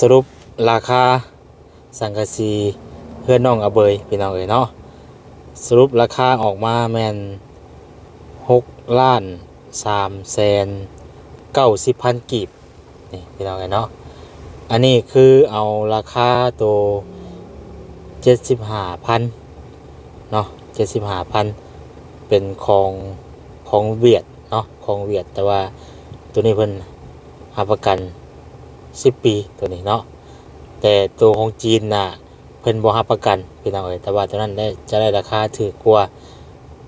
สรุปราคาสังกะสีเพื่อนน้องอเบยพี่น้องเอ๋ยเนาะสรุปราคาออกมาแมนหกล้านสามแสนเก้าสิบพันกีบนี่พี่น้องเอ๋ยเนาะอันนี้คือเอาราคาตัวเจ็ดสิบห้าพันเนาะเจ็ดสิบห้าพันเป็นของของเวียดเนาะของเวียดแต่ว่าตัวนี้เพิ่นรับประกัน 10 ปีตัวนี้เนาะแต่ตัวของจีนน่ะเพิ่นบ่รับประกันพี่น้องเอ้ยแต่ว่าตัวนั้นได้จะได้ราคาถูกกว่า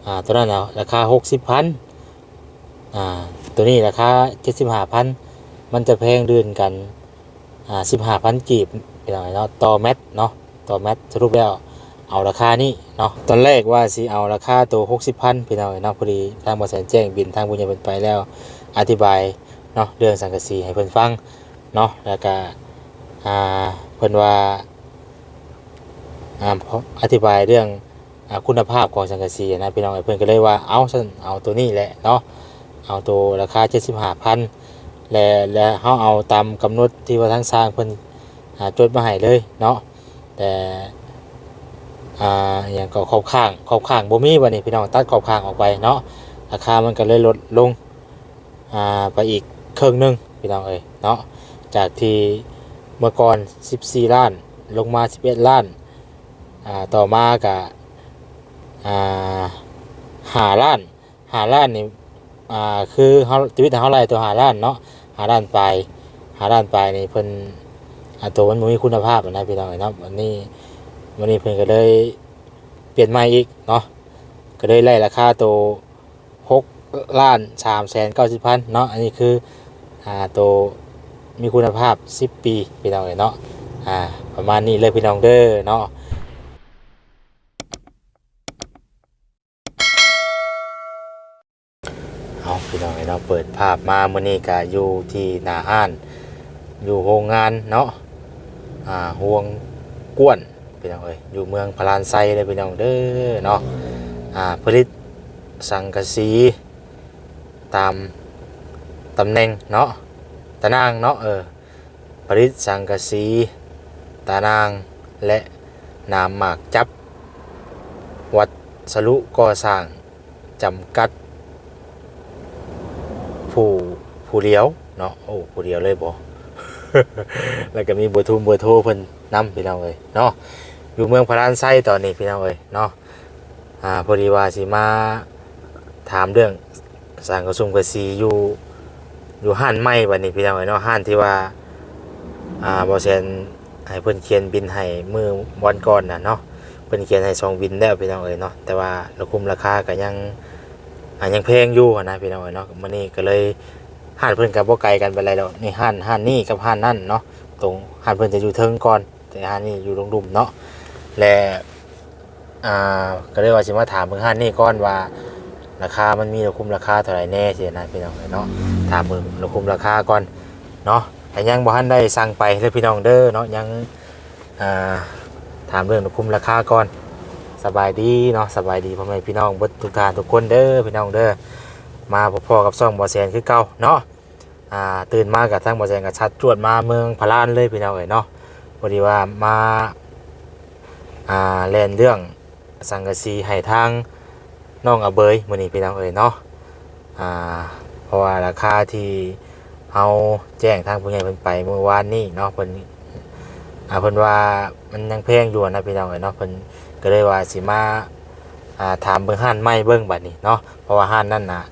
อ่าตัวนั้นเอาราคา 60,000อ่าตัวนี้ราคา75,000มันจะแพงเดือนกันอ่า15,000กีบพี่น้องเอ้ยเนาะต่อแมตเนาะต่อแมตสรุปแล้วเอาราคานี้เนาะตอนแรกว่าสิเอาราคาตัว60,000พี่น้องเอ้ยเนาะพอดีทางบริษัทแจ้งบินทางบุญญาเพิ่นไปแล้วอธิบายเนาะเรื่องสังกะสีให้เพิ่นฟัง เนาะแล้วก็อ่าเพิ่นว่าอ่าอธิบายเรื่องอาคุณภาพของสังกะสีนะพี่น้องเอ้เพิ่นก็เลยว่าเอาซั่นเอาตัวนี้แหละเนาะเอาตัวราคา75,000และและเฮาเอาตามกำหนดที่ว่าทางสร้างเพิ่นอ่าจดมาให้เลยเนาะแต่อ่าอย่างก็ขอบข้างขอบข้างบ่มีบัดนี้พี่น้องตัดขอบข้างออกไปเนาะราคามันก็เลยลดลงอ่าไปอีกครึ่งหนึงพี่น้องเอ้ยเนาะ จากที่เมื่อก่อน 14 ล้าน ลงมา 11 ล้านาต่อมากับหาล้านหาล้านนี่คือเขาชีวิตเขาไรตัวหาล้านเนาะหาล้านไปหาล้านไปนี่เพิ่นอ่าตัวมันมีคุณภาพนะพี่น้องเนาะวันนี้วันนี้เพิ่นก็เลยเปลี่ยนใหม่อีกเนาะก็เลยไล่ราคาตัว6ล้าน3แสน90พันเนาะอันนี้คืออตัว มีคุณภาพ 10 ปีพี่น้องเอ้ยเนาะอ่าประมาณนี้เลยพี่น้องเด้อเนาะเอาพี่น้องเอ้ยเนาะเปิดภาพมามื้อนี้ก็อยู่ที่หน้าห้าน อยู่โรงงานเนาะอ่าห่วงกวนพี่น้องเอ้ยอยู่เมืองพารานไซเลยพี่น้องเด้อเนาะอ่าผลิตสังกะสีตามตำแหน่งเนาะ ตะนางเนาะเออผลิสังกะสีตะนางและนามหมากจับ วัดสรุก่อสร้างจำกัด ผู้ผู้เลี้ยวเนาะโอ้ผู้เลี้ยวเลยบ่แล้วก็มีเบอร์โทรเบอร์โทรเพิ่นนำพี่น้องเอ้ยเนาะอยู่เมืองพารานไซตอนนี้พี่น้องเอ้ยเนาะอ่าพอดีว่าสิมาถามเรื่องสร้างกระสุนกระสีอยู่ อยู่ห้านไม้บัดนี้พี่น้องเอ้ยเนาะห้านที่ว่าอ่าบ่แซนให้เพิ่นเขียนบินให้มือวันก่อนน่ะเนาะเพิ่นเขียนให้สองบินแล้วพี่น้องเอ้ยเนาะแต่ว่าราคุมราคาก็ยังอ่ายังแพงอยู่นะพี่น้องเอ้ยเนาะมื้อนี้ก็เลยห้านเพิ่นก็บ่ไกลกันปานใดแล้วนี่ห้านห้านนี้กับห้านนั่นเนาะตรงห้านเพิ่นจะอยู่เทิงก่อน แต่ห้านนี้อยู่ลงดุมเนาะและอ่าก็เลยว่าสิมาถามเบิ่งห้านนี้ก่อนว่า ราคามันมีเราคุมราคาเท่าไหร่แน่สินะพี่น้องเนาะถามมึงเราคุมราคาก่อนเนาะแต่ยังบ่ทันได้สั่งไปเลยพี่น้องเด้อเนาะยังถามเรื่องเราคุมราคาก่อนสบายดีเนาะสบายดีพ่อแม่พี่น้องเบิดทุกท่านทุกคนเด้อพี่น้องเด้อมาพอๆกับซ่องบ่แซนคือเก่าเนาะตื่นมากับทั้งบ่แซนกับชัดจวดมาเมืองพารานเลยพี่น้องเอ้ยเนาะพอดีว่ามาแลนเรื่องสังกะสีให้ทาง น้องอเบยมื้อนี้พี่น้องเอ้ยเนาะอ่าเพราะว่าราคาที่เอาแจ้งทางผู้ใหญ่เพิ่นไปเมื่อวานนี้เนาะเพิ่นอ่าเพิ่นว่ามันยังแพงอยู่นะพี่น้องเอ้ยเนาะเพิ่นก็เลยว่าสิมาอ่าถามเบิ่งห้านใหม่เบิ่งบัดนี้เนาะเพราะว่าห้านนั่นน่ะ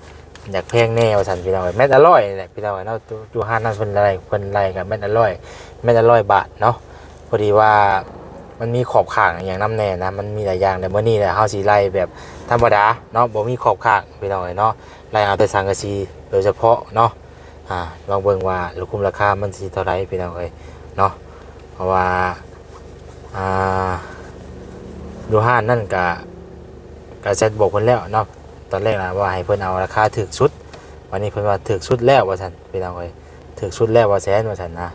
อยากแพงแน่ว่าซั่นพี่น้องเอ้ยแม่นอร่อยแหละพี่น้องเอ้ยเนาะอยู่ห้านนั้นเพิ่นอะไรเพิ่นไล่กับแม่นอร่อยแม่นอร่อยบาทเนาะพอดีว่า มันมีขอบข้างอย่างน้ำแน่นะมันมีหลายอย่างแต่เมื่อนี้แหละเฮาสิไล่แบบธรรมดาเนาะบ่มีขอบข้างพี่น้อยเนาะรายเอาแต่สังกะสีโดยเฉพาะเนาะอ่าลองเบิ่งว่าลูกคุ้มราคามันสิเท่าไหร่พี่น้อยเนาะเพราะว่าอ่าดูห้านนั่นกะกะเซ็ตบอกเพิ่นแล้วเนาะตอนแรกนะว่าให้เพิ่นเอาราคาถึกสุด วันนี้เพิ่นว่าถึกสุดแล้วว่าซั่นพี่น้อยถึกสุดแล้วว่าแสนว่าซั่นนะ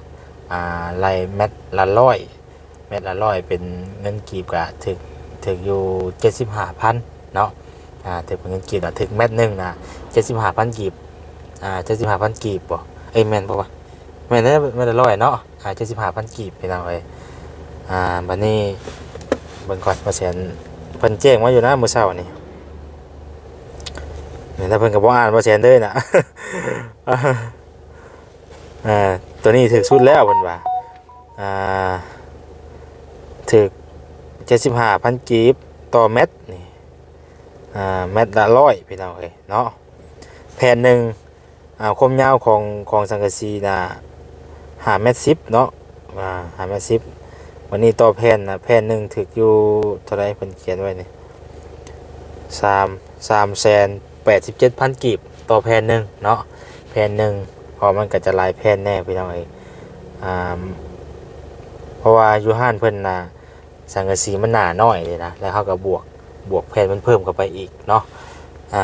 อ่าไล่แมตละร้อย เม็ดละร้อยเป็นเงินกีบกะถึกถึกอยู่75,000เนาะอ่าถึงเป็นเงินกีบอะถึงเม็ดหนึ่งนะเจ็ดสิบห้าพันกีบอ่าเจ็ดสิบห้าพันกีบบ่เอ้ยแม่นบ่วะแม่นได้แม่นได้ร้อยเนาะอ่าเจ็ดสิบห้าพันกีบพี่น้องเอ้ยอ่าบัดนี้เบิ่งก่อนเปอร์เซ็นเพิ่นแจ้งมาอยู่นะมื้อเช้านี่เนี่ยถ้าเพิ่นก็บ่อ่านเปอร์เซ็นเด้อน่ะอ่าตัวนี้ถึกสุดแล้วเพิ่นว่าอ่า ถึกเจ็ดสิบห้าพันกีบต่อเม็ดนี่อ่าเม็ดละร้อยพี่น้องเอ้ยเนาะแผ่นหนึ่งอ่าความยาวของของสังกะสีน่ะห้าเมตรสิบเนาะอ่าห้าเมตรสิบวันนี้ต่อแผ่นนะแผ่นหนึ่งถึกอยู่เท่าไรเพิ่นเขียนไว้นี่สามสามแสนแปดสิบเจ็ดพันกีบต่อแผ่นหนึ่งเนาะแผ่นหนึ่งเพอมันก็จะลายแผ่นแน่พี่น้องเอ้ยอ่าเพราะว่าอยู่ห้านเพิ่นน่ะ สังกะสีมันหนาหน่อยเลยนะแล้วเขาก็บวกบวกแผ่นมันเพิ่มเข้าไปอีกเนาะอ่า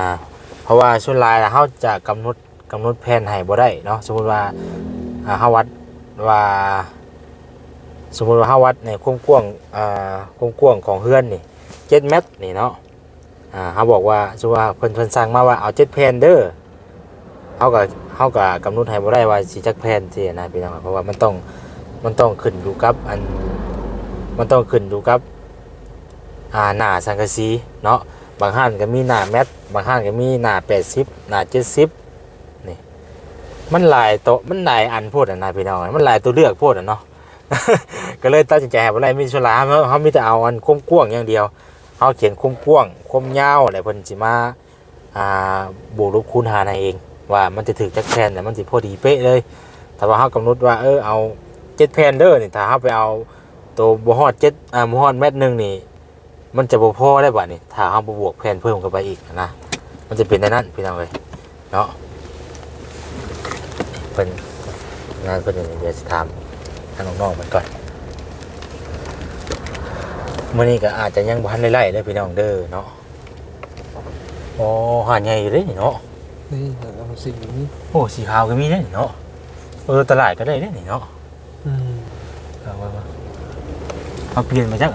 เพราะว่าส่วนลายนะเขาจะกำหนดกำหนดแผ่นให้บ่ได้เนาะสมมุติว่าอ่าเฮาวัดว่า สมมุติว่าเฮาวัดในความกว้างอ่าความกว้างของเฮือนนี่7เมตรนี่เนาะอ่าเขาบอกว่าสมมุติว่าเพิ่นเพิ่นสั่งมาว่าเอา7แผ่นเด้อเฮาก็เฮาก็กำหนดให้บ่ได้ว่าสิจักแผ่นสินะพี่น้องเพราะว่ามันต้องมันต้องขึ้นอยู่กับอัน มันต้องขึ้นอยู่กับอ่าหน้าสังกะสีเนาะบางห้านก็มีหน้าแมตบางห้านก็มีหน้าแปดสิบหน้าเจ็ดสิบนี่มันหลายโตะมันหลายอันพูดอะนะพี่น้องมันหลายตัวเลือกพูดอะเนาะก็เลยตัดสินใจว่าอะไรมีชลาเขาเขามีแต่เอาอันคุ้มกว้างอย่างเดียวเขาเขียนคุ้มกว้างคุ้มยาวอะไรเพิ่นสิมาอ่าบวกลบคูณหารเอง ว่ามันจะถึงจักแผ่นแต่มันสิพอดีเป๊ะเลยแต่ว่าเขากำหนดว่าเออเอาเจ็ดแผ่นเด้อนี่ถ้าเขาไปเอา ตัวบฮอดเจ็ดอ่าบฮอดเม็ดหนึ่งนี่ มันจะบ่พอได้บ่นี่ถ้าเอาบวกแผ่นเพิ่มเข้าไปอีกนะ มันจะเป็นในนั้นพี่น้องเลยเนาะเป็นงานเป็นอย่างนี้เดี๋ยวจะทำทางน้องๆมันก่อนมื่อนี้ก็อาจจะยังพันไล่ๆเลยพี่น้องเด้อเนาะโอ้หาดใหญ่อยู่เลยนี่เนาะนี่เอาสีนี้โอ้สีขาวก็มีเด้นี่เนาะเออตลาดก็ได้เด้นี่เนาะอืมเอาไว้มา เอาเปลี่ยนมาจัง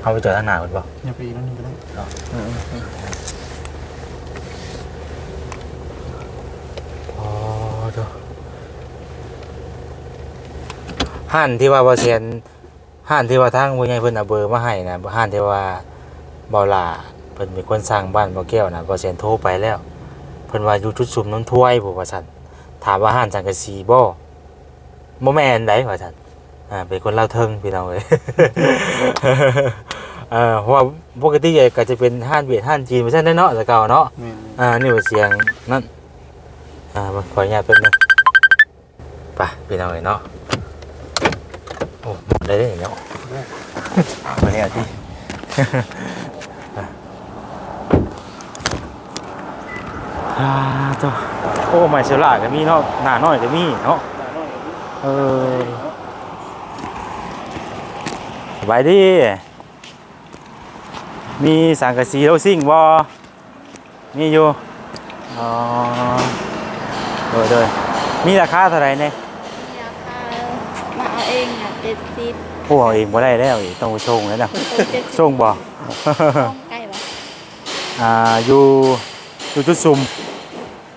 เอาไปเจอทางหน้าก่อนเปล่าอย่าไปนั่นก็ได้เนาะเออเอออ๋อเด้อห้านที่ว่าบอเซียนห้านที่ว่าทางผู้ใหญ่เพิ่นเอาเบอร์มาให้นะห้านที่ว่าเบาหลาเพิ่นเป็นคนสร้างบ้านบ่แก้วนะบอเซียนโทรไปแล้ว เพิ่นว่าอยู่จุดซุมน้ำถ้วยผู้ว่าซั่นถามว่าห้านสังกะสีบ่ บ่แม่นไดว่าซั่นอ่าเป็นคนเล่าวเทิงพี่น้องเอ้ยเอ่าเพราะว่าปกติก็จะเป็นห้านเวียดห้านจีนไม่ใช่แน่เนาะแต่เก่าเนาะแม่นอ่านี่ว่าเสียงนั่นอ่ามาขออนุญาตแป๊บนึงไปพี่น้องเลยเนาะโอ้หมดเลยเด้เนาะมาเนี่ยที่อ่าตัวโอ้ไม่เชลาก็มีเนาะหน้าน้อยก็มีเนาะเออสบายดี มีสังกะสีโรซิ่งบ่มีอยู่อ๋อโดยโดยมีราคาเท่าไหร่เนี่ยราคามาเอาเองอะเจ็ดสิบพวกเอาเองบ่ได้แล้วอีกต้องไปชงแล้วนะตัวเจ็ดสิบชงบ่ใกล้ปะอ่าอยู่อยู่จุดซุม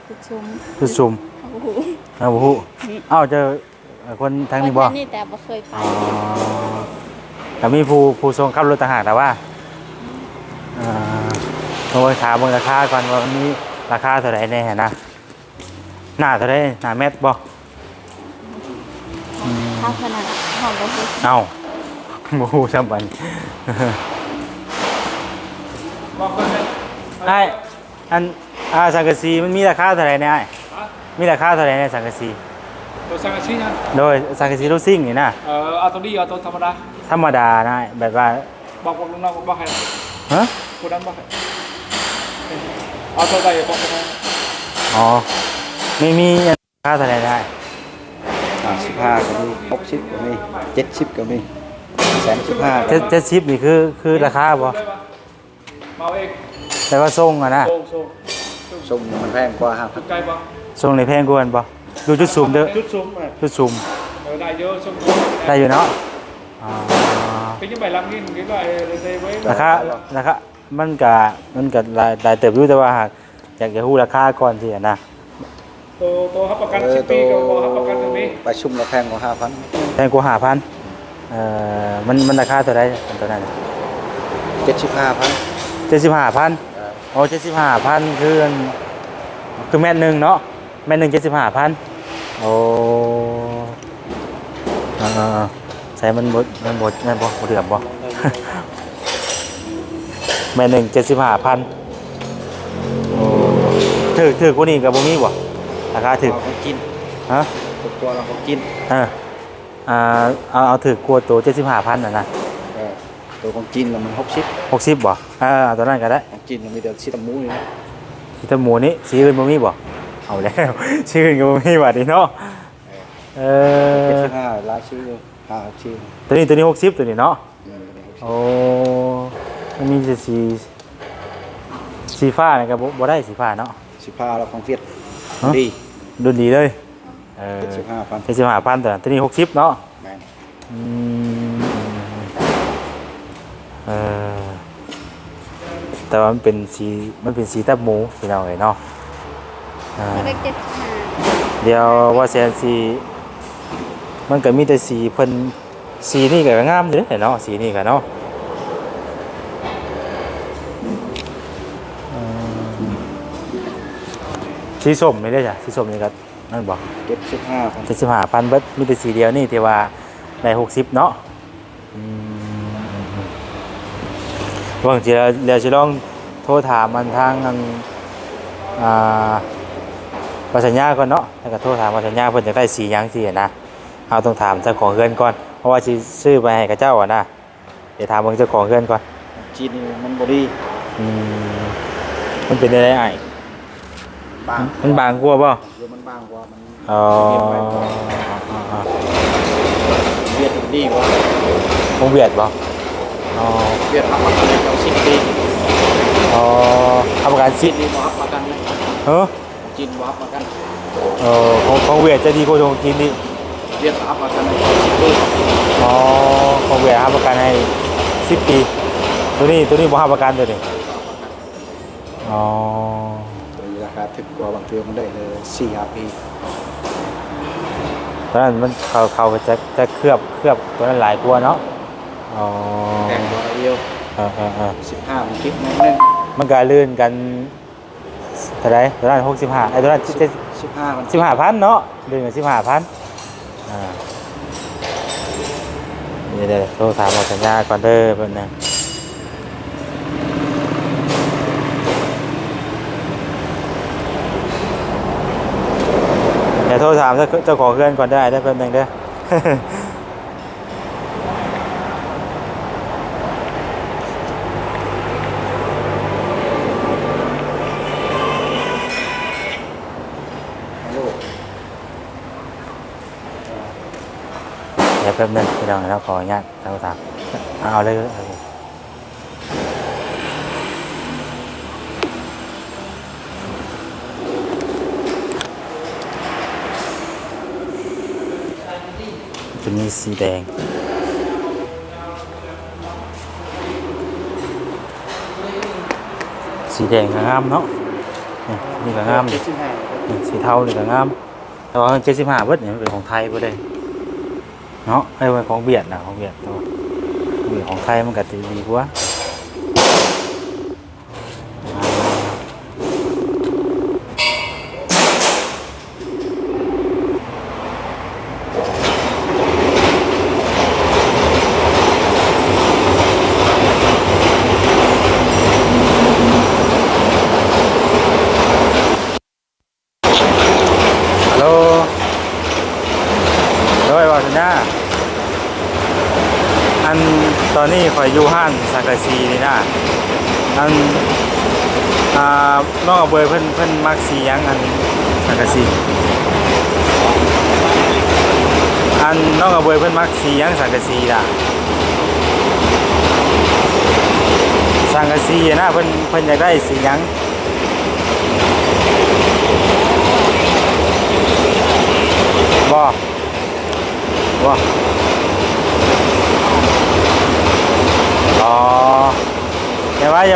ทุกชุมจุดซุมโอ้โหอ้าวบ่ฮู้อ้าวเจอ คนทางนี้บ่วันี่แต่บ่เคยไปอ๋อแต่มีผู้ผู้ทรงขับรถต่างหากแต่ว่าอ่าต้องไปถามเบิ่งราคาก่อนว่ามันมีราคาเท่าไหร่แน่นะ หน้าเท่าไหร่หน้าแมตรบ่ถ้าขนาดห้องบ่เคยเอ้าบ่ฮู้ซ้ำบัดนี้ไอ้อันอาสังกะสีมันมีราคาเท่าไหร่เนี่ยไอ้มีราคาเท่าไหร่เนี่ยสังกะสี ตัวสังกะสีนะโดยสังกะสีโรซิ่งนี่นะเอ่อเอาตัวนี้เอาตัวธรรมดาธรรมดานะแบบว่าบอกบอกลุงน้องบอกให้ฮะคนนั้นบอกให้เอาตัวใดบอกให้อ๋อไม่มีราคาเท่าไหร่ได้อ่าสิบห้าก็มีหกสิบก็มีเจ็ดสิบก็มีแสนสิบห้าเจ็ดเจ็ดสิบนี่คือคือราคาบ่มาเอาเองแต่ว่าส่งอะนะโซ่โซ่ส่งมันแพงกว่าห้าพัจุนดไกลปะส่งในแพงกว่ากันบ่ ดูจุดสูมเด้อจุดสูงเลยจุดสูมเออได้เยอะสูงได้อยู่เนาะอ๋อเป็นยังไงลำนี้มันก็เลยไว้ราคาราคามันก็มันก็หลายหลายเติบอยู่แต่ว่าหากอยากจะฮู้ราคาก่อนสิอะนะตัวตัวรับประกันสิบปีกับบ่รับประกันตรงนี้ไปชุมละแพงกว่าห้าพันแพงกว่า5,000เอ่อมันมันราคาเท่าใดอันตัวนั้นเจ็ดสิบห้าพัน75,000โอ้75,000คืออันคือแม่นหนึงเนาะแม่นหนึง75,000โอ้ เออๆใส่มันบ่มันบ่มันบ่บ่เดือมบ่แม่นหนึง75,000โอ้ถึกถึกกว่านี้ก็บ่มีบ่ราคาถึกเราของกินฮะตัวตัวเราของกินเอออ่าเอาเอาถือกลัวตัวเจ็ดสิบห้าพันนะนะเออตัวของกินเรามันหกสิบหกสิบบ่เออเอาตัวนั้นก็ได้ของกินเรามีแต่ชิตามูอยู่นะที่ตะหมูนี้สีอื่นบ่มีบ่ เอาแล้ว ชื่ออื่นก็บ่มีบัดนี้เนาะเอเจ็ดอสิบห้าลายชื่อห้าหกชื่อตัวนี้ตัวนี้หกสิบตัวนี้เนาะอืมโอ้มันมีแต่สีสีฟ้านี่ก็บ่บ่ได้สีฟ้าเนาะ สิบห้าเราของเฟียดฮะ ดีดุนดีเลยเออเจ็ดสิบห้าพันเจ็ดสิบห้าพันตัวนั้นตัวนี้หกสิบเนาะ แม่นอืมเออแต่ว่ามันเป็นสีมันเป็นสีตับหมูพี่น้องเอ๋ยเนาะ อ่าก็ได้เจ็ดสิบห้าเดี๋ยวว่าแซนสีมันก็มีแต่สีเพิ่นสีนี่ก็งามอยู่เด้อเนาะสีนี่ก็เนาะอืมสีส้มนี่ได้อจ้ะสีส้มนี่ก็นั่นบอกเจ็ดสิบห้าพันเจ็ดสิบห้าพันเบิดมีแต่สีเดียวนี่ที่ว่าได้หกสิบเนาะอืมบางทีเราเดี๋ยวจะลองโทรถามมันทางอันอ่า ปัญญาก่อนเนาะแล้วก็โทรถามปัญญาเพิ่นจะได้สีหยังสีนะเอาต้องถามเจ้าของเฮือนก่อน เพราะว่าสิซื้อไปให้กับเจ้าอะนะเดี๋ยวถามเบิ่งเจ้าของเฮือนก่อนกินนี่มันบดีอืมมันเป็นอะไรไอ้บางมันบางกว่าบ่เดี๋ยวมันบางกว่ามันอ๋อเวียดดีกว่าคงเบียดบ่อ๋อเวียดรับประกันเลยเราสิบปีอ๋อทำประกันสิกินนี่บ่รับประกันเลยเออ กินบ่รับประกันเออของของเวียดจะดีกว่าของจีนนี่เวียดรับประกันเลยสิบปีอ๋อของเวียดให้ประกันให้สิบปี ตัวนี้ตัวนี้บ่ให้ประกันตัวนี้อ๋อตัวนี้ราคาถึกกว่าบางเทือมันได้เลยสี่ห้าปีตอนนั้นมันเขาเขาจะจะเคลือบเคลือบตัวนั้นหลายกว่าเนาะอ๋อแต่งตัวเดียวเออเออเออสิบห้ามันคิดนิดนึงมันก็ลื่นกัน เท่าไหรตัวนั้นหกสิบห้าไอ้ตัวนั้นเจ็ดสิบห้ามันสิบห้าพันเนาะลื่นกันสิบห้าพันอ่านี่เดี๋ยวโทรถามหมดสัญญาก่อนเด้อแป๊บนึงเดี๋ยวโทรถามเจ้าเจ้าของเครื่องก่อนได้ได้แป๊บนึงเด้อ ลูก เดี๋ยวแป๊บนึงพี่น้องเราขออนุญาตโทรถามเอาเลยเอาเลยจะมีสีแดงสีแดงก็งามเนาะนี่นี่ก็งามดิสิบห้านี่สีเทานี่ก็งามแต่ว่าเจ็ดสิบห้าเบิดเนี่ยมันเป็นของไทยเบิดเลย เนาะไอ้เป็นของเบียดนะของเบียดตัวเวียดของไทยมันก็จะดีกว่าฮัลโหลด้วยว่าสัญญาอันตอนนี้ข่อยอยู่ห้านสังกะสีนี่นะอันอ่าน้อง เบยเพิ่นเพิ่นมักสียังอันสังกะสีอันน้องเอาเบยเพิ่นมักสียังสังกะสีล่ะสังกะสีนะเพิ่นเพิ่นอยากได้สียัง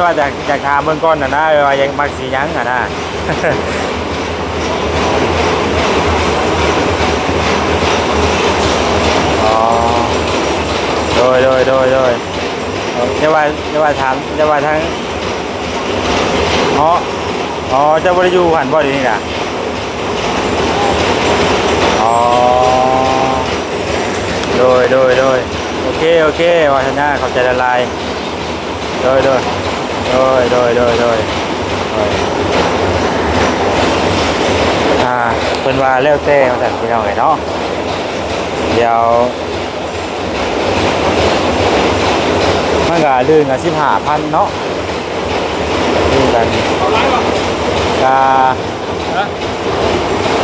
ว่าจยากอากถามเบื้องก่อนนะนะว่ายังมักสียังอะนะ อ๋อโดยโดยโดยโดยเจะว่าเจะว่าถามเจะว่าทั้งอ๋ออ๋อเจะบริยูหันบ่อยนี่นะอ๋อโดยโดยโดยโอเคโอเควาชนะขาบใจละลายโดยโดย โดยโดยโดยโดยโดยอ่าเป็นว่าเลี้ยวเต้มาจากพี่น้องไงเนาะเดี๋ยวมันก็ลื่นกันสิบห้าพันเนาะลื่นกันเอาไลฟ์ป่ะกาฮะ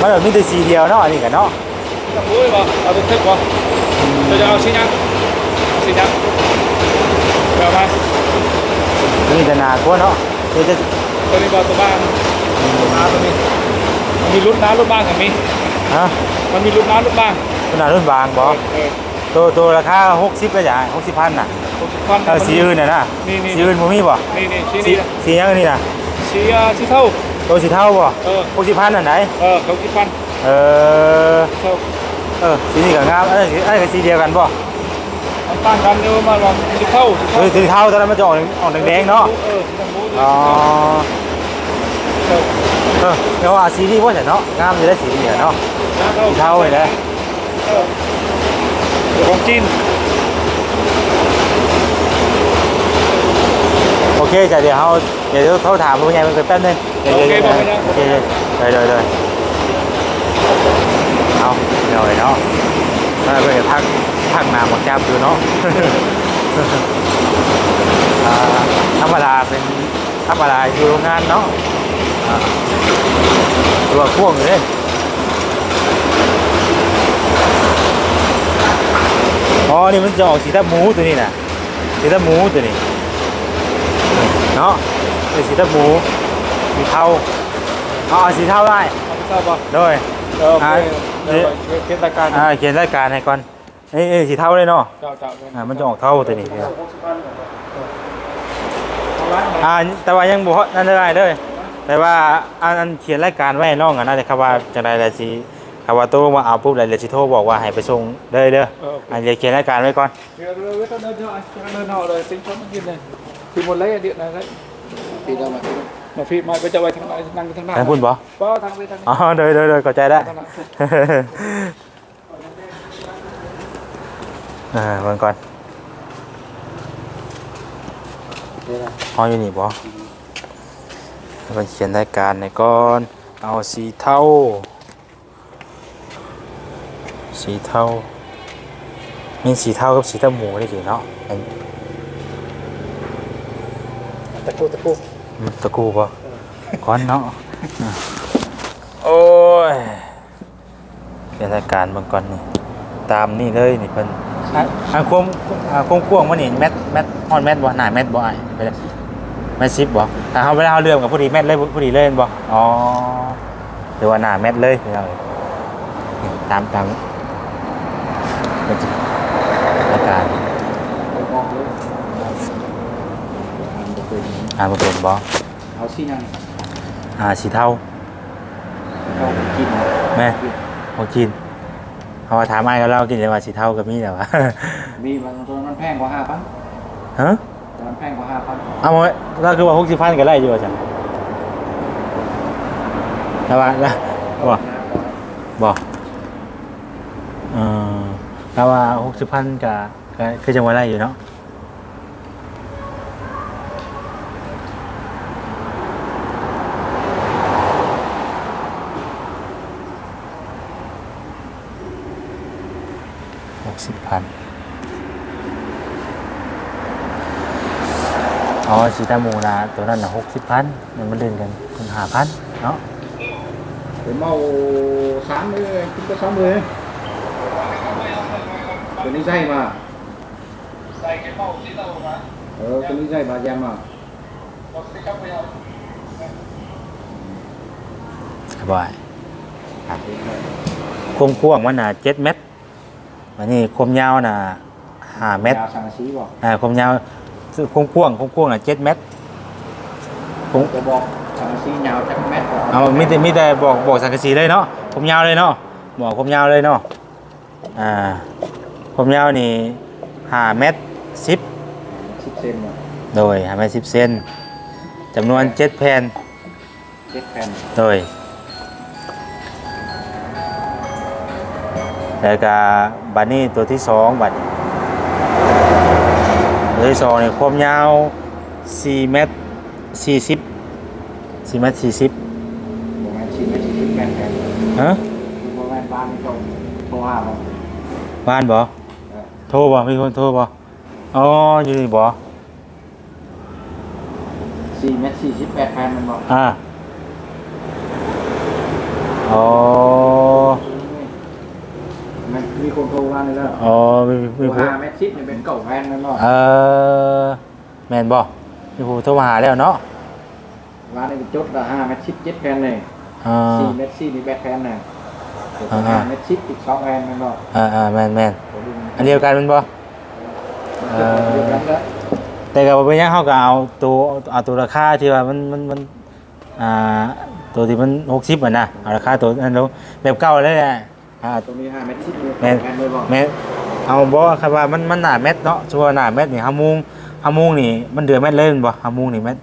มันแบบมีแต่สีเดียวเนาะอันนี้กันเนาะจะพูดป่ะเอาตัวเทปป่ะจะจะเอาชิ้นยังชิ้นยังเอาไห มมีแต่หนากว่าเนาะเดี๋ยวจะตัวนี้ป่ะตัวบ้านน้าตัวนี้มันมีรุ่นน้ารุ่นบ้านกับมีฮะมันมีรุ่นน้ารุ่นบ้านขนาดรุ่นบางบอเออตัวตัวราคาหกสิบก็อย่างหกสิบพันน่ะหกสิบพันเออสีอื่นน่ะนะนี่นี่สีอื่นบ่มีบ่นี่นี่ชิ้นสีนี้นะสียังอันนี่น่ะชิ้นอะชิ้นเท่าตัวสีเทาบ่เออหกสิบพันอันไหนเออหกสิบพันเออเท่าเออสีนี้ก็งามเอ้ยอันนี้ก็สีเดียวกันบ่มัน ต่างกันเดี๋ยวมาลองชิ้นเท่าชิ้นเอเท่าอสีเทาตอนนั้นมันจะออกออกแดงๆเนาะเออชิ้นเท่าอ๋อเท่าเออเดี๋ยวว่าสีนี้ว่าแต่เนาะงามอยู่ได้สีนี้เนาะสีเทาเลยนะเออของจีนโอเคจ้ะเดี๋ยวเขาเดี๋ยวเขาถามผู้ใหญ่มันเกิดแป๊บนึงเดี๋ยวเดี๋ยวเดี๋ยวโอเคเลยเลยเลยเอาเดี๋ยวเนาะมาเพื่อ นทักทักนามหมดจับดูเนาะอ่าธรรมดาเป็นธรรมดาอยู่โรงงานเนาะอ่าตัวพ่วงเลยอ๋อ นี่มันจะออกสีตาหมูตัวนี้นะสีตาหมูตัวนี้ เนาะเป็นสีตะหมู สีเทาเอาเอาสีเทาได้ทราบป่ะโดยเออโอเคอ่าเดี๋ยวเขียนรายการอ่าเขียนรายการให้ก่อน เอ้ยเอ้ยสีเทาเลยเนาะเจ้าเจ้าอ่ามันจะออกเทาตัวนี้เนี่ยอ่าแต่ว่ายังบ่นั่นได้เลย แต่ว่าอันอันเขียนรายการไว้ให้น้องอะน่าจะคำว่าจังได๋ล่ะสิคำว่าโตมาเอาปุ๊บแล้วเดี๋ยวสิโทรบอกว่าให้ไปส่งเลยเด้ออันเดี๋ยวเขียนรายการไว้ก่อนเดี๋ยวเราเวทเดินเท่าเดินเท่าเลยติ้งช้อนมันกินเลยที่หมดเลยเดี๋ยวนะเลยปีแล้วมามาฟีมาไปจะไปทางไหนนั่งทางหน้าทางพุ่นบ่ป้าทางไปทางอ๋อเด้อเด้อเด้อเข้าใจได้ อ่าเบิ่งก่อนนี่นะห้อยอยู่นี่บ่แล้วก็เขียนรายการในก่อน เอาสีเทาสีเทามีสีเทากับสีตะหมูได้ดีเนาะอันตะกูตะกูอืมตะกูบ่ก้อนเนาะอะโอ้ยเขียนรายการเบิ่งก่อนนี่ ตามนี่เลยนี่เพิ่น อะอะความอะความกว้างมันนี่แมทแมทฮอดแมทบ่หน้าแมทบ่อ้ายไปเลยแมทซิปบ่ถ้าเฮาเวลาเฮาเลื่อมกับพอดีแมทเลยพอดีเลยแม่นบ่อ๋อหรือว่าหน้าแมทเลยพี่น้องเอ้ยนี่ตามตามเป็นจิรายการไปมองเลยอ่านบ่เป็นอ่านบ่เป็นบ่เอาสิยังอ่าสีเทาเอากินแม่บ่กิน เพราะว่าถามอ้ายก็เล่ากินเลยว่าสีเทาก็มีแล้ววะมีบางตัวมันแพงกว่าห้าพันฮะแต่มันแพงกว่าห้าพันเอามาเราคือว่าหกสิบพันก็ได้อยู่ว่าจังแล้วว่าแล้วบอกบอกเออแล้วว่าหกสิบพันก็ก็คือจังหวะได้อยู่เนาะหกสิบ พันอ๋อชีตามูนะตัวนั้นนะหกสิบพันมันมาเล่นกันคุณหาพันเนาะเป็นเมาสามเลยกินก็สามเลยตัวนี้ใช่มาใส่เก็บเป้าที่เรามาเออตัวนี้ใช่มาแยมมาเราจะเข้าไปเอาสบายครับความกว้างมันน่ะเจ็ดเมตร อันนี้ความยาวน่ะห้าเมตรยาวสังกะสีบอกอ่าความยาวความกว้างความกว้างน่ะเจ็ดเมตรผมจะบอกสังกะสียาวจักแมตรเอามีแต่มีแต่บอกบอกสังกะสีเลยเนาะความยาวเลยเนาะบอกความยาวเลยเนาะอ่าความยาวนี่ห้าเมตรสิบสิบเซนเนาะโดยห้าเมตรสิบเซนจำนวนเจ็ดแผ่นเจ็ดแผ่นโดย แล้วก็บัดนี้ตัวที่สองบัดตัวที่สองเนี่ยความยาว4เมตร40 4เมตร40ประมาณสี่เมตรสี่สิบแปดแผ่นฮะประมาณบ้านตรงโทรหาเราบ้านบ่โทรบ่มีคนโทรบ่อ๋ออยู่นี่บ่สี่เมตรสี่สิบแปดแผ่นมันบอกอ่าอ๋อมันมี คนโทรมาเลยแล้วอ๋อมีมีโทรผู้หาเมตรสิบเนี่ยเป็นเก่าแผ่นนั่นเนาะเออแม่นบ่มีผู้โทรมาหาแล้วเนาะร้านนี้จดละห้าเมตรสิบเจ็ดแผ่นเลยอ่าสี่เมตรสี่นี่แปดแผ่นน่ะอ่าห้าเมตรสิบอีกสองแผ่นนั่นเนาะอ่าอ่าแม่นแม่นอันเดียวกันแมันบ่เออเดียวกันแล้วแต่ก็บ่เป็นหยังเฮาก็เอาตัวเอาตัวราคาที่ว่ามันมันมันอ่าตัวที่มัน60อะนะเอาราคาตัวนั้นลงแบบเก่าเลยแหละ อ่าตรงนี้ห้าเมตรสิบเนี่ยแม่นแผ่นเลยบอกแม่เอาบ่ครับว่ามันมันหนาเม็ดเนาะชัวร์หนาเม็ดนี่ฮามุงฮามุงนี่มันเดือเม็ดเลยแม่นบ่ฮามุงนี่เม็ด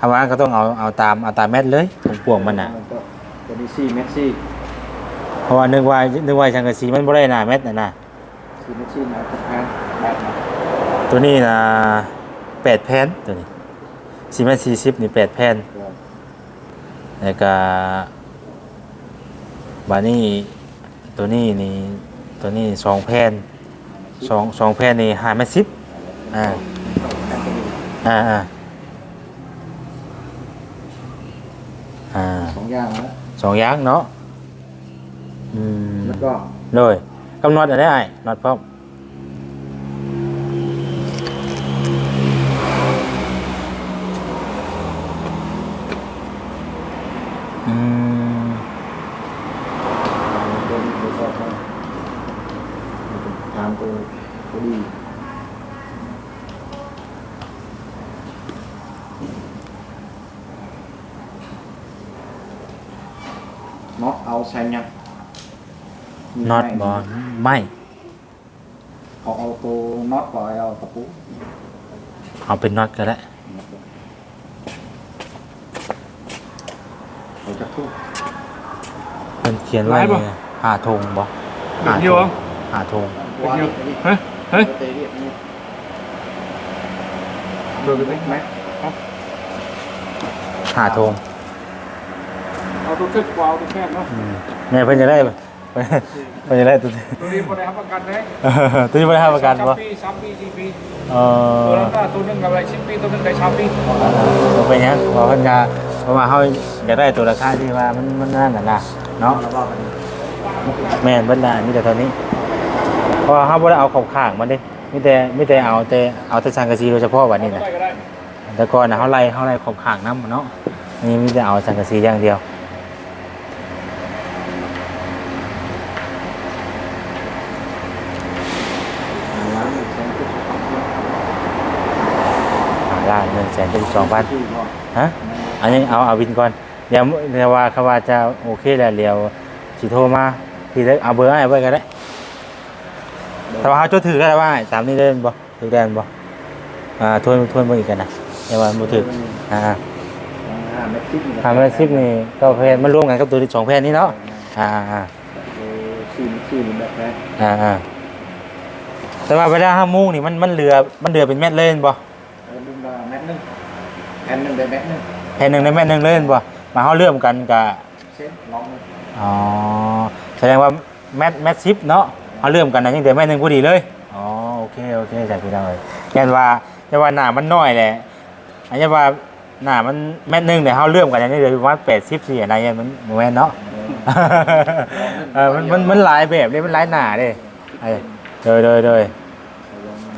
ฮาว่าก็ต้องเอาเอาตามเอาตามเม็ดเลยถุงพวงมันน่ะก็ตัวนี้สี่เมตรสี่เพราะว่านึกว่านึกว่าจังกะสีมันบ่ได้หนาเม็ดน่ะนะสี่เมตรสี่นะแผ่นแปดนะตัวนี้น่ะ8แผ่นตัวนี้4เมตร40นี่8แผ่นแล้วก็บานี้ ตัวนี้นี่ตัวนี้สองแผ่นสองสองแผ่นนี่5เมตร10อ่าแผ่นตัวนี้อ่าอ่าอ่าสองอย่างแล้วสองอย่างเนาะอืมแล้วก็เลยกำหนดอะไรไอ้นอดพร้อม ใส่ยังน็อตบอลไม่เอาเอาตัวน็อตปล่อยเอาตะปูเอาเป็นน็อตก็ได้เราจะทุบเป็นเขียนไว้ลายบ่เนี่ยหาธงบ่เด็กอยู่เหรอหาธงวางเดี๋ยวนี่เฮ้ยเฮ้ยเตะเรียบนี่เดี๋ยวไปเล็กไหมหาธงเอา ตัวขึ้นกว่าเอาตัวแคบเนาะอืมแม่เพิ่นจะได้เพิ่นจะได้ตัวตัวนี้คนไหนครับประกันไหมตัวนี้บ่ได้ให้ประกันบ่สามปีสามปีสี่ปีเอตัวอนั้นก็ตัวหนึงกับอะไรสิบปีตัวหนึงได้สามปีบ่เป็นหยังเพราะเพิ่นจะเพราะว่าเฮาอยากได้ตัวราคาที่ว่ามันมันนั่นน่ะนะเนาะแล้วก็มันแม่นเบิดละมีแต่เท่านี้เพราะว่าเฮาบ่ได้เอาขอบข้างมันเด้มีแต่มีแต่เอาแต่เอาแต่สังกะสีโดยเฉพาะวันนี้ก็น่ะได้ก็ได้แต่ก่อนน่ะเฮาไล่เฮาไล่ขอบข้างนํเนาะอันนี้มีแต่เอาสังกะสีอย่างเดียว ล้างแสนทุบ อ่าล้าน172,000ที่พ่อฮะอันนี้เอาเอาวินก่อนเดี๋ยวเดี๋ยวว่าเขาว่าจะโอเคแล้วเดี๋ยวสิโทรมาพี่ได้เอาเบอร์ให้ไว้ก็ได้แต่ว่าเขาจดถือก็ได้ว่าตามนี้ได้บ่ถือได้บ่อ่าทวนทวนเบิ่งอีกกันนะเดี๋ยวว่าบ่ถืออ่าห้าเมตรสิบทำแล้วซิปนี่ก็แพนมันรวมกันกับตัวที่สองแพนนี้เนาะอ่าอ่าสี่สี่แบบแรกอ่าอ่าแต่ว่าเวลาห้ามุงนี่มันมันเรือมันเรือเป็นแมตเล่นบ่ แล้วดึงมาแมตรหนึง แผ่นหนึ่งได้แมตรหนึงแพนหนึ่งในแมตหนึ่งเล่นบ่มาเขาเริ่มกันกับเส้นล็อกเลยอ๋อแสดงว่าแมตแมตซิปเนาะเขาเริ่มกันนะยังเดือแมตหนึ่งพอดีเลยอ๋อโอเคโอเคจากพี่น้องเลยแค่ว่าแค่ว่าหนามันน้อยแหละอันนี้ว่าหนามันแมตหนึ่งเนี่ยเขาเริ่มกันยังเดือประมาณแปดสิบสี่อะไรเงี้ยมันโมเมนเนาะเออมันมันมันหลายแบบเลยมันหลายหนาเลยเออโดยโดยโดย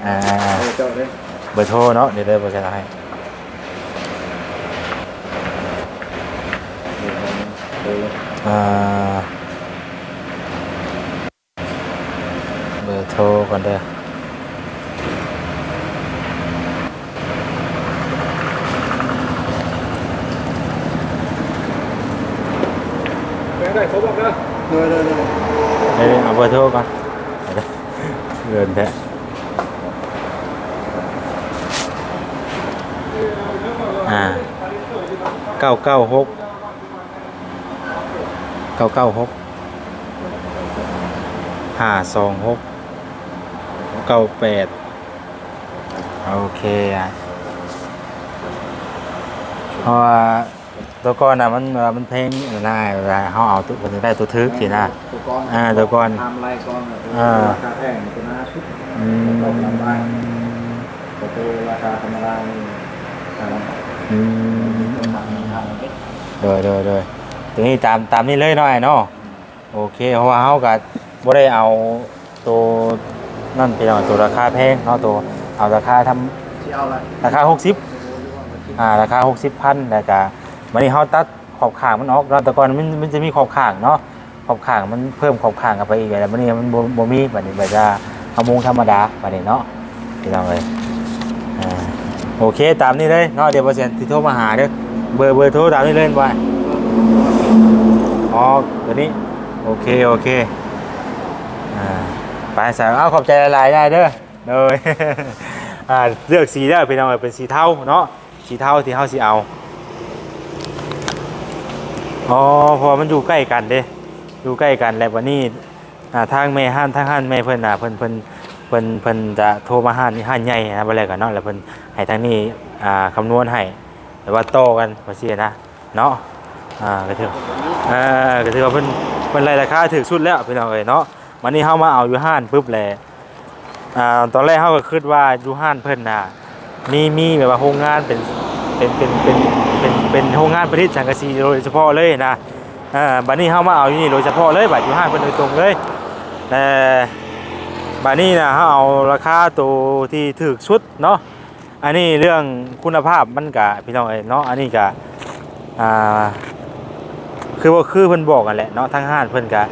อ่าเออเจ้าเลยเบอร์โทรเนาะเดี๋ยวเดี๋ยวเบอร์โทรให้ à, เบอร์โทรก่อนเด้อได้ครบแล้วนะเออเออเอาเบอร์โทรก่อนเดินแท้อ่าเก้าเก้าหก เก้าเก้าหกห้าสองหกเก้าแปดโอเคอะเพราะว่าตัวก่อนน่ะมันมันเพลงน่าเวลาเขาเอาตัวมันจะได้ตัวทึกสินะตัวก้อนอ่าตัวก้อนทำลายก้อนอ่าราคาแพงตัวหน้าชุดอืมแต่ตัวราคาธรรมดานี่อ่าอืมตัวทำทำเล็กโดยโดยโดย ตรงนี้ตามตามนี้เลยหน่อยเนาะโอเคเพราะว่าเขาก็บ่ได้เอาตัวนั่นไปเอาตัวราคาแพงเนาะตัวเอาราคาทำที่เอาละราคา60อ่าราคา60พันแล้วก็วันนี้เขาตัดขอบข่างมันออกแล้วแต่ก่อนมันมันจะมีขอบข่างเนาะขอบข่างมันเพิ่มขอบข่างกันไปอีกแล้ววันนี้มันบ่บ่มีบัดนี้บัดจะเอามุงธรรมดาบัดนี้เนาะพี่น้องเอ้ยอ่าโอเคตามนี้เลยเนาะเดี๋ยวเปอร์เซ็นต์ที่โทรมาหาเด้อเบอร์เบอร์โทรตามนี้เลยบ่อ๋อ ตัวนี้ โอเค โอเคอ่าไปสาวเอาขอบใจหลายๆได้เด้อเลยอ่าเลือกสีเด้อพี่น้องเอ้ยเป็นสีเทาเนาะสีเทาที่เฮาสิเอาอ๋อเพอมันอยู่ใกล้กันเด้อยู่ใกล้กันแล้ววันนี้อ่าทางแม่ห้านทางห้านแม่เพิ่นน่ะเพิ่นเพิ่นเพิ่นเพิ่นจะโทรมาห้านนี่ห้านใหญ่นะบ่แล้วกันเนาะแล้วเพิ่นให้ทางนี้อ่าคำนวณให้แต่ว่าโตกันว่าซี่นะเนาะอ่าก็ถือ อ่าก็ถือว่าเพิ่นเพิ่นไล่ราคาถูกสุดแล้วพี่น้องเอ้ยเนาะวันนี้เฮามาเอาอยู่ห้านปุ๊บแลอ่าตอนแรกเฮาก็คิดว่าอยู่ห้านเพิ่นน่ะมีมีแบบว่าโรงงานเป็นเป็นเป็นเป็นเป็นเป็นโรงงานผลิตสังกะสีโดยเฉพาะเลยนะอ่าบัดนี้เฮามาเอาอยู่นี่โดยเฉพาะเลยบัดอยู่ห้างเพิ่นโดยตรงเลยแต่บัดนี้นะเฮาเอาราคาตัวที่ถูกสุดเนาะอันนี้เรื่องคุณภาพมันก็พี่น้องเอ้ยเนาะอันนี้ก็อ่า คือว่าคือเพิ่นบอกกันแหละเนาะทั้งห้านเพิ่นก็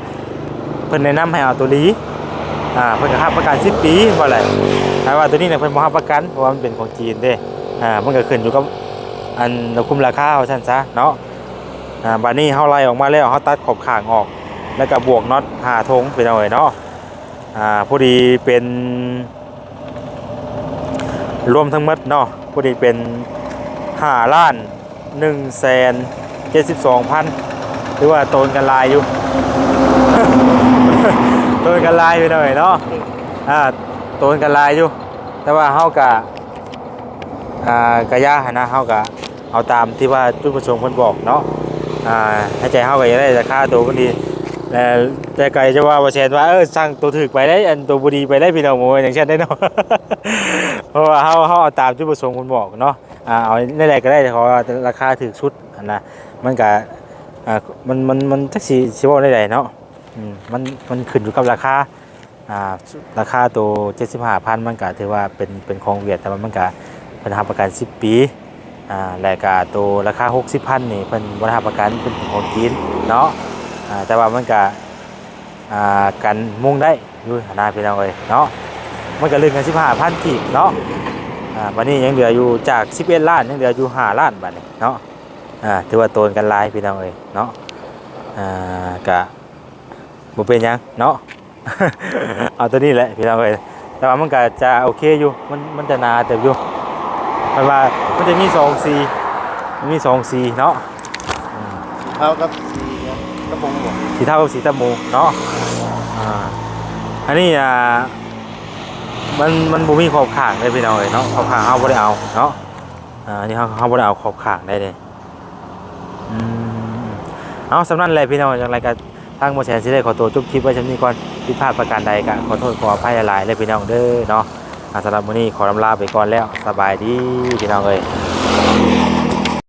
เพิ่นแนะนำให้เอาตัวนี้อ่าเพิ่นก็รับประกัน10ปีว่าแหละแต่ว่าตัวนี้เนี่ยเพิ่นบ่รับประกันเพราะว่ามันเป็นของจีนเด้อ่ามันก็ขึ้นอยู่กับอันคุ้มราคาเอาซั่นซะเนาะอ่าบัดนี้เฮาไล่ออกมาแล้วเฮาตัดขอบข้างออก แล้วก็บวกน็อตหาทงไปหน่อยเนาะอ่าพอดีเป็นรวมทั้งหมดเนาะพอดีเป็น5ล้าน1แสน72,000 หรือว่าโตนกันลายอยู่ โตนกันลายไปหน่อยเนาะอ่าโตนกันลายอยู่ แต่ว่าเขากะอ่ากะยาหนะเขากะเอาตามที่ว่าจุดประสงค์เพิ่นบอกเนาะอ่าให้ใจเฮาก็จะได้ราคาตัวพอดีแต่แต่ไก่จะว่าบ่แชนว่าเออสั่งตัวถึกไปได้อันตัวบ่ดีไปได้พี่น้องโมยอย่างเช่นได้เนาะเพราะว่าเฮาเฮาเอาตามจุดประสงค์คุณบอกเนาะอ่าเอาได้ใดก็ได้ขอราคาถึกชุดนนะมันก็ อ่ามันมันมันจักสิสิเว้าได้ใดเนาะอืมมันมันขึ้นอยู่กับราคาอ่าราคาตัว75,000มันก็ถือว่าเป็นเป็นของเวียดแต่ว่ามันก็เพิ่นรับประกัน 10 ปีอ่าแล้วก็ตัวราคา 60พันนี่เป็นบริหารประกันเป็นของจีนเนาะอ่าแต่ว่ามันก็อ่ากันมุ่งได้อยู่หนาพี่น้องเลยเนาะมันก็เรื่องกัน15พันกีบเนาะอ่าวันนี้ยังเหลืออยู่จาก 11 ล้านยังเหลืออยู่ 5 ล้านบาทนี่เนาะ อ่าถือว่าโตนกันหลายพี่น้องเลยเนาะอ่ากะบ่เป็นหยังเนาะเอาตัวนี้แหละพี่น้องเลยแต่ว่ามันก็จะโอเคอยู่มันมันจะหนาเติบอยู่มันว่ามันจะมีสองสีมันมีสองสีเนาะเท่ากับสีกระปุกหมดสีเทากับสีตะมูเนาะอ่าอันนี้อ่ามันมันบ่มีขอบข่างเลยพี่น้องเอ้ยเนาะขอบข่างเฮาบ่ได้เอาเนาะอ่าอันนี่เฮาเฮาบ่ได้เอาขอบข่างได้เลยอืม เอาสำนั้นแหละพี่น้องอย่างไรก็ทางโมแสนสิได้ขอตัวจบคลิปไว้ชั้นนี้ก่อนผิดพลาดประการใดก็ขอโทษขออภัยหลายๆเลยพี่น้องเด้อเนาะอ่าสำหรับมื้อนี้ขอลำลาไปก่อนแล้วสบายดีพี่น้องเอ้ย